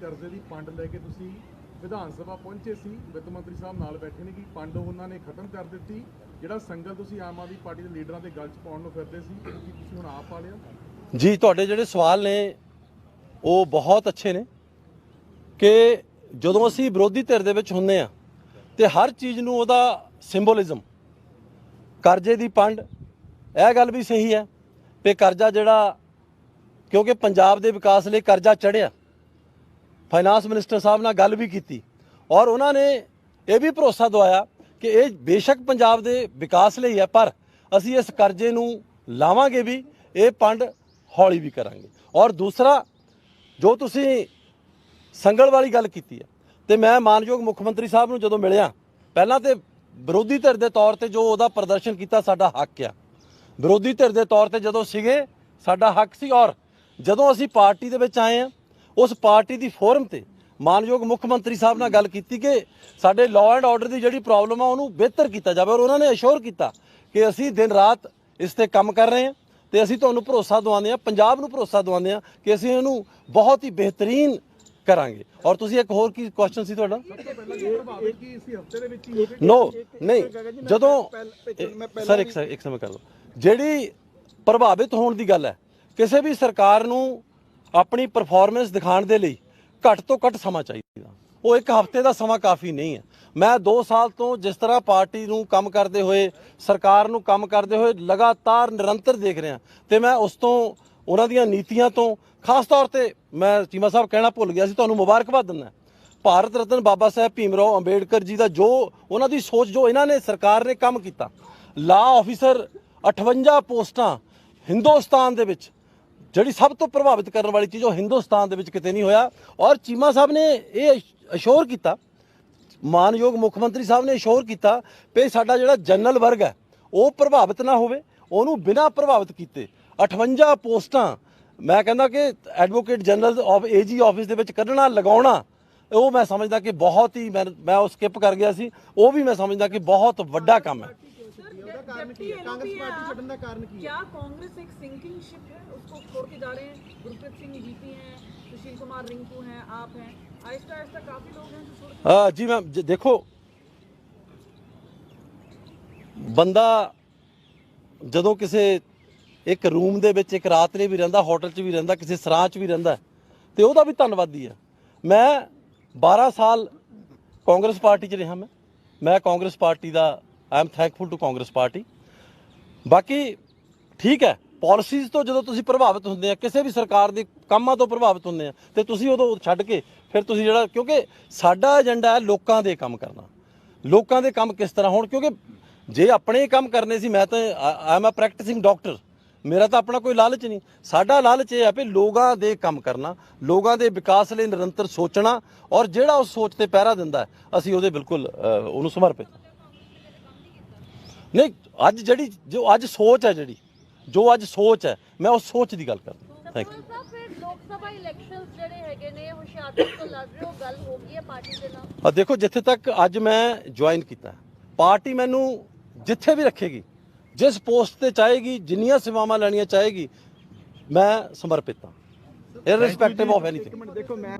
ਕਰਜ਼ੇ ਦੀ ਪੰਡ ਲੈ ਕੇ ਤੁਸੀਂ ਵਿਧਾਨ ਸਭਾ ਪਹੁੰਚੇ ਸੀ, ਵਿੱਤ ਮੰਤਰੀ ਸਾਹਿਬ ਨਾਲ ਬੈਠੇ ਨੇ ਕਿ ਪੰਡ ਉਹਨਾਂ ਨੇ ਖਤਮ ਕਰ ਦਿੱਤੀ। ਜਿਹੜਾ ਸੰਗਲ ਤੁਸੀਂ ਆਮ ਆਦਮੀ ਪਾਰਟੀ ਦੇ ਲੀਡਰਾਂ ਦੇ ਗੱਲ 'ਚ ਪਾਉਣ ਨੂੰ ਫਿਰਦੇ ਸੀ ਕੀ ਤੁਸੀਂ ਹੁਣ ਆਪ ਪਾ ਲਿਆ? ਜੀ, ਤੁਹਾਡੇ ਜਿਹੜੇ ਸਵਾਲ ਨੇ, ਉਹ ਬਹੁਤ ਅੱਛੇ ਨੇ ਕਿ ਜਦੋਂ ਅਸੀਂ ਵਿਰੋਧੀ ਧਿਰ ਦੇ ਵਿੱਚ ਹੁੰਨੇ ਆ ਤੇ ਹਰ ਚੀਜ਼ ਨੂੰ ਉਹਦਾ ਸਿੰਬੋਲਿਜ਼ਮ, ਕਰਜ਼ੇ ਦੀ ਪੰਡ ਇਹ ਗੱਲ ਵੀ ਸਹੀ ਹੈ ਕਿ ਕਰਜ਼ਾ ਜਿਹੜਾ, ਕਿਉਂਕਿ ਪੰਜਾਬ ਦੇ ਵਿਕਾਸ ਲਈ ਕਰਜ਼ਾ ਚੜਿਆ ਫਾਈਨਾਂਸ ਮਿਨਿਸਟਰ ਸਾਹਿਬ ਨਾਲ ਗੱਲ ਵੀ ਕੀਤੀ। ਔਰ ਉਹਨਾਂ ਨੇ ਇਹ ਵੀ ਭਰੋਸਾ ਦਵਾਇਆ ਕਿ ਇਹ ਬੇਸ਼ੱਕ ਪੰਜਾਬ ਦੇ ਵਿਕਾਸ ਲਈ ਹੈ, ਪਰ ਅਸੀਂ ਇਸ ਕਰਜ਼ੇ ਨੂੰ ਲਾਵਾਂਗੇ ਵੀ, ਇਹ ਪੰਡ ਹੌਲੀ ਵੀ ਕਰਾਂਗੇ। ਔਰ ਦੂਸਰਾ, ਜੋ ਤੁਸੀਂ ਸੰਗਲ ਵਾਲੀ ਗੱਲ ਕੀਤੀ ਹੈ, ਤੇ ਮੈਂ ਮਾਨਯੋਗ ਮੁੱਖ ਮੰਤਰੀ ਸਾਹਿਬ ਨੂੰ ਜਦੋਂ ਮਿਲਿਆ, ਪਹਿਲਾਂ ਤੇ ਵਿਰੋਧੀ ਧਿਰ ਦੇ ਤੌਰ ਤੇ ਜੋ ਉਹਦਾ ਪ੍ਰਦਰਸ਼ਨ ਕੀਤਾ, ਸਾਡਾ ਹੱਕ ਆ। ਵਿਰੋਧੀ ਧਿਰ ਦੇ ਤੌਰ ਤੇ ਜਦੋਂ ਸੀਗੇ, ਸਾਡਾ ਹੱਕ ਸੀ। ਔਰ ਜਦੋਂ ਅਸੀਂ ਪਾਰਟੀ ਦੇ ਵਿੱਚ ਆਏ ਆ ਉਸ ਪਾਰਟੀ ਦੀ ਫੋਰਮ ਤੇ ਮਾਨਯੋਗ ਮੁੱਖ ਮੰਤਰੀ ਸਾਹਿਬ ਨਾਲ ਗੱਲ ਕੀਤੀ ਕਿ ਸਾਡੇ ਲਾਅ ਐਂਡ ਆਰਡਰ ਦੀ ਜਿਹੜੀ ਪ੍ਰੋਬਲਮ ਆ ਉਹਨੂੰ ਬਿਹਤਰ ਕੀਤਾ ਜਾਵੇ ਔਰ ਉਹਨਾਂ ਨੇ ਅਸ਼ੋਰ ਕੀਤਾ ਕਿ ਅਸੀਂ ਦਿਨ ਰਾਤ ਇਸ ਤੇ ਕੰਮ ਕਰ ਰਹੇ ਹਾਂ ਤੇ ਅਸੀਂ ਤੁਹਾਨੂੰ ਭਰੋਸਾ ਦਵਾਉਂਦੇ ਹਾਂ ਪੰਜਾਬ ਨੂੰ ਭਰੋਸਾ ਦਵਾਉਂਦੇ ਹਾਂ ਕਿ ਅਸੀਂ ਇਹਨੂੰ ਬਹੁਤ ਹੀ ਬਿਹਤਰੀਨ ਕਰਾਂਗੇ। ਔਰ ਤੁਸੀਂ ਇੱਕ ਹੋਰ ਕੀ ਕੁਐਸਚਨ ਸੀ ਤੁਹਾਡਾ? ਨੋ ਨਹੀਂ ਜਦੋਂ ਸਰ ਇੱਕ ਸਰ ਇੱਕ ਸਮੇਂ ਕਰ ਲਓ। ਜਿਹੜੀ ਪ੍ਰਭਾਵਿਤ ਹੋਣ ਦੀ ਗੱਲ ਹੈ ਕਿਸੇ ਵੀ ਸਰਕਾਰ ਨੂੰ ਆਪਣੀ ਪਰਫਾਰਮੈਂਸ ਦਿਖਾਉਣ ਦੇ ਲਈ ਘੱਟ ਤੋਂ ਘੱਟ ਸਮਾਂ ਚਾਹੀਦਾ। ਉਹ ਇੱਕ ਹਫ਼ਤੇ ਦਾ ਸਮਾਂ ਕਾਫੀ ਨਹੀਂ ਹੈ। ਮੈਂ 2 ਸਾਲ ਤੋਂ ਜਿਸ ਤਰ੍ਹਾਂ ਪਾਰਟੀ ਨੂੰ ਕੰਮ ਕਰਦੇ ਹੋਏ, ਸਰਕਾਰ ਨੂੰ ਕੰਮ ਕਰਦੇ ਹੋਏ ਲਗਾਤਾਰ ਨਿਰੰਤਰ ਦੇਖ ਰਿਹਾ ਤੇ ਮੈਂ ਉਸ ਤੋਂ, ਉਹਨਾਂ ਦੀਆਂ ਨੀਤੀਆਂ ਤੋਂ ਖਾਸ ਤੌਰ ਤੇ ਮੈਂ ਚੀਮਾ ਸਾਹਿਬ ਕਹਿਣਾ ਭੁੱਲ ਗਿਆ ਸੀ, ਤੁਹਾਨੂੰ ਮੁਬਾਰਕਬਾਦ ਦਿੰਦਾ। ਭਾਰਤ ਰਤਨ ਬਾਬਾ ਸਾਹਿਬ ਭੀਮਰਾਓ ਅੰਬੇਡਕਰ ਜੀ ਦਾ ਜੋ ਉਹਨਾਂ ਦੀ ਸੋਚ ਜੋ ਇਹਨਾਂ ਨੇ ਸਰਕਾਰ ਨੇ ਕੰਮ ਕੀਤਾ ਲਾ ਆਫੀਸਰ 58 ਪੋਸਟਾਂ ਹਿੰਦੁਸਤਾਨ ਦੇ ਵਿੱਚ ਜਿਹੜੀ ਸਭ ਤੋਂ ਪ੍ਰਭਾਵਿਤ ਕਰਨ ਵਾਲੀ ਚੀਜ਼ ਉਹ ਹਿੰਦੁਸਤਾਨ ਦੇ ਵਿੱਚ ਕਿਤੇ ਨਹੀਂ ਹੋਇਆ। ਔਰ ਚੀਮਾ ਸਾਹਿਬ ਨੇ ਇਹ ਅਸ਼ੋਰ ਕੀਤਾ। ਮਾਨਯੋਗ ਮੁੱਖ ਮੰਤਰੀ ਸਾਹਿਬ ਨੇ ਅਸ਼ੋਰ ਕੀਤਾ ਕਿ ਸਾਡਾ ਜਿਹੜਾ ਜਨਰਲ ਵਰਗ ਹੈ, ਉਹ ਪ੍ਰਭਾਵਿਤ ਨਾ ਹੋਵੇ। ਉਹਨੂੰ ਬਿਨਾਂ ਪ੍ਰਭਾਵਿਤ ਕੀਤੇ 58 ਪੋਸਟਾਂ, ਮੈਂ ਕਹਿੰਦਾ ਕਿ advocate general of AG office ਦੇ ਵਿੱਚ ਕੱਢਣਾ, ਲਗਾਉਣਾ, ਉਹ ਮੈਂ ਸਮਝਦਾ ਕਿ ਬਹੁਤ ਹੀ ਮੈਂ ਮੈਂ ਉਹ ਸਕਿਪ ਕਰ ਗਿਆ ਸੀ। ਉਹ ਵੀ ਮੈਂ ਸਮਝਦਾ ਕਿ ਬਹੁਤ ਵੱਡਾ ਕੰਮ ਹੈ। ਉਹਦਾ ਕਾਰਨ ਕੀ ਹੈ ਕਾਂਗਰਸ ਪਾਰਟੀ ਛੱਡਣ ਦਾ ਕਾਰਨ ਕੀ ਹੈ क्या कांग्रेस एक सिंकिंग शिप है उसको छोड़ के जा रहे हैं गुरप्रीत सिंह जीपी हैं सुशील कुमार रिंकू हैं आप हैं आहिस्ता आहिस्ता काफी लोग हैं जो छोड़ ਅ, ਜੀ ਮੈਂ ਜ- ਦੇਖੋ ਬੰਦਾ ਜਦੋਂ ਕਿਸੇ ਇੱਕ ਰੂਮ ਦੇ ਵਿੱਚ ਇੱਕ ਰਾਤ ਲਈ ਵੀ ਰਹਿੰਦਾ ਹੋਟਲ 'ਚ ਵੀ ਰਹਿੰਦਾ ਕਿਸੇ ਸਰਾਂ 'ਚ ਵੀ ਰਹਿੰਦਾ ਤੇ ਉਹਦਾ ਵੀ ਧੰਨਵਾਦੀ ਆ ਮੈਂ 12 ਸਾਲ ਕਾਂਗਰਸ ਪਾਰਟੀ 'ਚ ਰਿਹਾ ਮੈਂ ਮੈਂ Congress party the I am thankful to Congress party. ਬਾਕੀ ਠੀਕ ਹੈ ਪਾਲਿਸੀਜ਼ ਤੋਂ ਜਦੋਂ ਤੁਸੀਂ ਪ੍ਰਭਾਵਿਤ ਹੁੰਦੇ ਆ, ਕਿਸੇ ਵੀ ਸਰਕਾਰ ਦੇ ਕੰਮਾਂ ਤੋਂ ਪ੍ਰਭਾਵਿਤ ਹੁੰਦੇ ਆ, ਤੇ ਤੁਸੀਂ ਉਦੋਂ ਛੱਡ ਕੇ ਫਿਰ ਤੁਸੀਂ ਜਿਹੜਾ, ਕਿਉਂਕਿ ਸਾਡਾ ਏਜੰਡਾ ਹੈ ਲੋਕਾਂ ਦੇ ਕੰਮ ਕਰਨਾ। ਲੋਕਾਂ ਦੇ ਕੰਮ ਕਿਸ ਤਰ੍ਹਾਂ ਹੋਣ, ਕਿਉਂਕਿ ਜੇ ਆਪਣੇ ਕੰਮ ਕਰਨੇ ਸੀ, ਮੈਂ ਤਾਂ I am a practising doctor ਮੇਰਾ ਤਾਂ ਆਪਣਾ ਕੋਈ ਲਾਲਚ ਨਹੀਂ। ਸਾਡਾ ਲਾਲਚ ਇਹ ਹੈ ਵੀ ਲੋਕਾਂ ਦੇ ਕੰਮ ਕਰਨਾ, ਲੋਕਾਂ ਦੇ ਵਿਕਾਸ ਲਈ ਨਿਰੰਤਰ ਸੋਚਣਾ, ਔਰ ਜਿਹੜਾ ਉਸ ਸੋਚ ਤੇ ਪਹਿਰਾ ਦਿੰਦਾ ਅਸੀਂ ਉਹਦੇ ਬਿਲਕੁਲ ਉਹਨੂੰ ਸਮਰਪਿਤ ਹਾਂ। ਨਹੀਂ ਅੱਜ ਜਿਹੜੀ ਜੋ ਅੱਜ ਸੋਚ ਹੈ ਜਿਹੜੀ ਜੋ ਅੱਜ ਸੋਚ ਹੈ ਮੈਂ ਉਸ ਸੋਚ ਦੀ ਗੱਲ ਕਰਦਾ। ਥੈਂਕ ਯੂ ਸਤਪਾਲ ਸਾਹਿਬ ਫਿਰ ਲੋਕ ਸਭਾ ਇਲੈਕਸ਼ਨਸ ਜਿਹੜੇ ਹੈਗੇ ਨੇ ਹੁਸ਼ਿਆਰਪੁਰ ਤੋਂ ਲੜ ਰਹੇ ਹੋ ਗੱਲ ਹੋ ਗਈ ਹੈ ਪਾਰਟੀ ਦੇ ਨਾਲ? ਆ ਦੇਖੋ ਜਿੱਥੇ ਤੱਕ ਅੱਜ ਮੈਂ ਜੁਆਇਨ ਕੀਤਾ ਪਾਰਟੀ ਮੈਨੂੰ ਜਿੱਥੇ ਵੀ ਰੱਖੇਗੀ ਜਿਸ ਪੋਸਟ ਤੇ ਚਾਹੇਗੀ ਜਿੰਨੀਆਂ ਸੇਵਾਵਾਂ ਲੈਣੀਆਂ ਚਾਹੇਗੀ ਮੈਂ ਸਮਰਪਿਤ ਹਾਂ ਇਰਰਿਸਪੈਕਟਿਵ ਆਫ ਐਨੀਥਿੰਗ ਦੇਖੋ ਮੈਂ